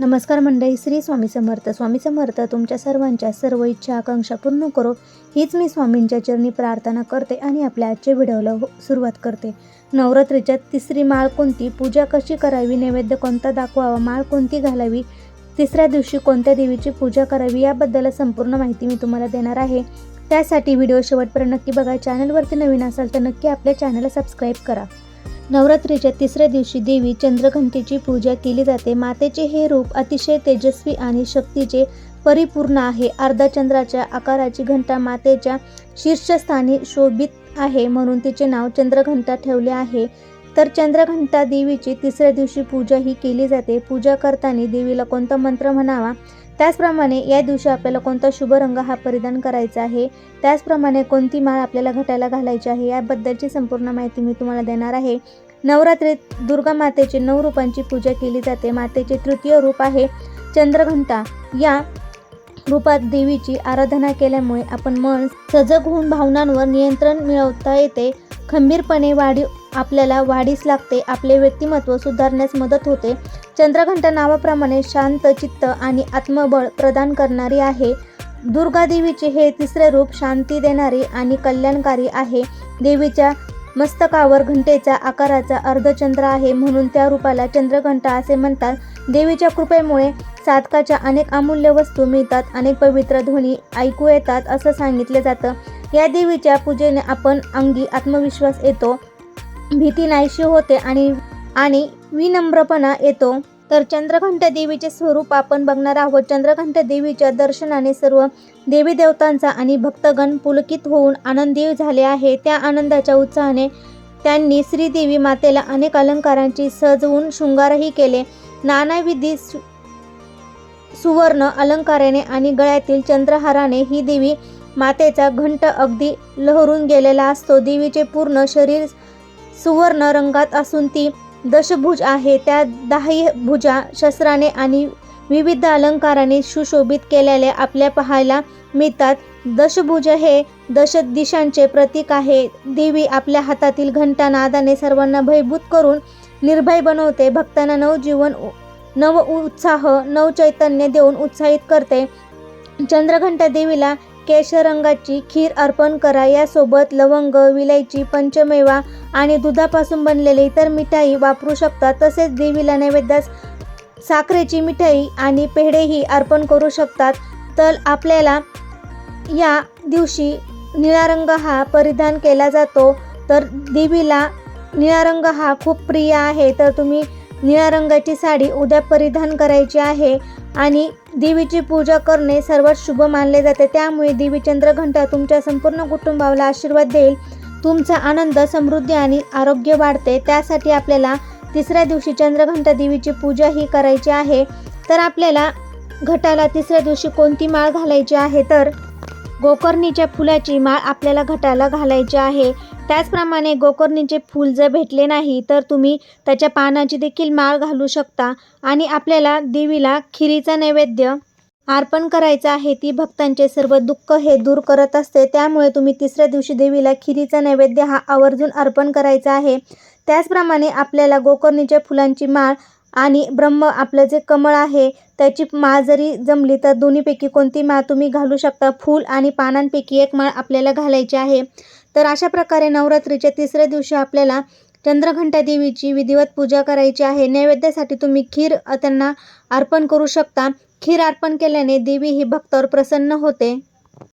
नमस्कार मंडळी श्री स्वामी समर्थ. स्वामी समर्थ तुमच्या सर्वांच्या सर्व इच्छा आकांक्षा पूर्ण करो. हीच मी स्वामींच्या चरणी प्रार्थना करते आणि आपल्या आजच्या व्हिडिओला हो- सुरुवात करते. नवरात्रीच्या तिसरी माळ कोणती? पूजा कशी करावी? नैवेद्य कोणता दाखवावा? माळ कोणती घालावी? तिसऱ्या दिवशी कोणत्या देवीची पूजा करावी? याबद्दल संपूर्ण माहिती मी तुम्हाला देणार आहे. त्यासाठी व्हिडिओ शेवटपर्यंत नक्की बघा. चॅनलवरती नवीन असाल तर नक्की आपल्या चॅनलला सबस्क्राईब करा. नवरात्रीच्या तिसऱ्या दिवशी देवी चंद्रघंटेची पूजा केली जाते. मातेचे हे रूप अतिशय तेजस्वी आणि शक्तीचे परिपूर्ण आहे. अर्धा चंद्राच्या आकाराची घंटा मातेच्या शीर्षस्थानी शोभित आहे म्हणून तिचे नाव चंद्रघंटा ठेवले आहे. तर चंद्रघंटा देवीची तिसऱ्या दिवशी पूजा ही केली जाते. पूजा करताना देवीला कोणता मंत्र म्हणावा? त्याचप्रमाणे या दिवशी आपल्याला कोणता शुभ रंग हा परिधान करायचा आहे? त्याचप्रमाणे कोणती माळ आपल्याला घटायला घालायची आहे? याबद्दलची संपूर्ण माहिती मी तुम्हाला देणार आहे. नवरात्रीत दुर्गा मातेची नऊ रूपांची पूजा केली जाते. मातेचे तृतीय रूप आहे चंद्रघंटा. या रूपात देवीची आराधना केल्यामुळे आपण मन सजग होऊन भावनांवर नियंत्रण मिळवता येते. खंबीरपणे वाढी आपल्याला वाढीस लागते आपले व्यक्तिमत्व सुधारण्यास मदत होते. चंद्रघंटा नावाप्रमाणे शांत चित्त आणि आत्मबळ प्रदान करणारी आहे. दुर्गा देवीचे हे तिसरे रूप शांती देणारे आणि कल्याणकारी आहे. देवीच्या मस्तकावर घंटेचा आकाराचा अर्धचंद्र आहे म्हणून त्या रूपाला चंद्रघंटा असे म्हणतात. देवीच्या कृपेमुळे साधकाच्या अनेक अमूल्य वस्तू मिळतात अनेक पवित्र ध्वनी ऐकू येतात असं सांगितलं जातं. या देवीच्या पूजेने आपण अंगी आत्मविश्वास येतो. भीती नाहीशी होते आणि आणि विनम्रपणा येतो. तर चंद्रघंटा देवीचे स्वरूप आपण बघणार आहोत. चंद्रघंटा देवीच्या दर्शनाने सर्व देवी देवतांचा आणि भक्तगण पुलकित होऊन आनंदी झाले आहे. त्या आनंदाच्या उत्साहाने त्यांनी श्रीदेवी मातेला अनेक अलंकारांची सजवून शृंगारही केले. नानाविधी सु सुवर्ण अलंकाराने आणि गळ्यातील चंद्रहाराने ही देवी मातेचा घंट अगदी लहरून गेलेला असतो. देवीचे पूर्ण शरीर सुवर्ण रंगात असून ती दशभुज आहे. त्या दहाही भुजा शस्त्राने आणि विविध अलंकाराने सुशोभित केलेल्या आपल्या पाहायला मिळतात. दशभुज हे दश दिशांचे प्रतीक आहे. देवी आपल्या हातातील घंटा नादाने सर्वांना भयभूत करून निर्भय बनवते. भक्तांना नवजीवन नव उत्साह नव चैतन्य देऊन उत्साहित करते. चंद्रघंटा देवीला केशरंगाची खीर अर्पण करा. यासोबत लवंग विलायची पंचमेवा आणि दुधापासून बनलेले इतर मिठाई वापरू शकता. तसेच देवीला नैवेद्यास साखरेची मिठाई आणि पेढेही अर्पण करू शकतात तर आपल्याला या दिवशी निळा रंग हा परिधान केला जातो. तर देवीला निळा रंग हा खूप प्रिय आहे. तर तुम्ही निळ्या रंगाची साडी उद्या परिधान करायची आहे. आणि देवीची पूजा करणे सर्वात शुभ मानले जाते. त्यामुळे देवी चंद्रघंटा तुमच्या संपूर्ण कुटुंबाला आशीर्वाद देईल. तुमचा आनंद समृद्धी आणि आरोग्य वाढते. त्यासाठी आपल्याला तिसऱ्या दिवशी चंद्रघंटा देवीची पूजा ही करायची आहे. तर आपल्याला घटाला तिसऱ्या दिवशी कोणती माळ घालायची आहे? तर गोकर्णीच्या फुलाची माळ आपल्याला घटाला घालायची आहे. त्याचप्रमाणे गोकर्णीचे फूल जर भेटले नाही तर तुम्ही त्याच्या पानाची देखील माळ घालू शकता आणि आपल्याला देवीला खिरीचा नैवेद्य अर्पण करायचा आहे. ती भक्तांचे सर्व दुःख हे दूर करत असते. त्यामुळे तुम्ही तिसऱ्या दिवशी देवीला खिरीचा नैवेद्य हा आवर्जून अर्पण करायचा आहे. त्याचप्रमाणे आपल्याला गोकर्णीच्या फुलांची माळ आणि ब्रह्म आपलं जे कमळ आहे त्याची माळ जरी जमली तर दोन्हीपैकी कोणती माळ तुम्ही घालू शकता? फूल आणि पानांपैकी एक माळ आपल्याला घालायची आहे. तर अशा प्रकारे नवरात्रीच्या तिसऱ्या दिवशी आपल्याला चंद्रघंटा देवीची विधिवत पूजा करायची आहे. नैवेद्यासाठी तुम्ही खीर त्यांना अर्पण करू शकता. खीर अर्पण केल्याने देवी ही भक्तावर प्रसन्न होते.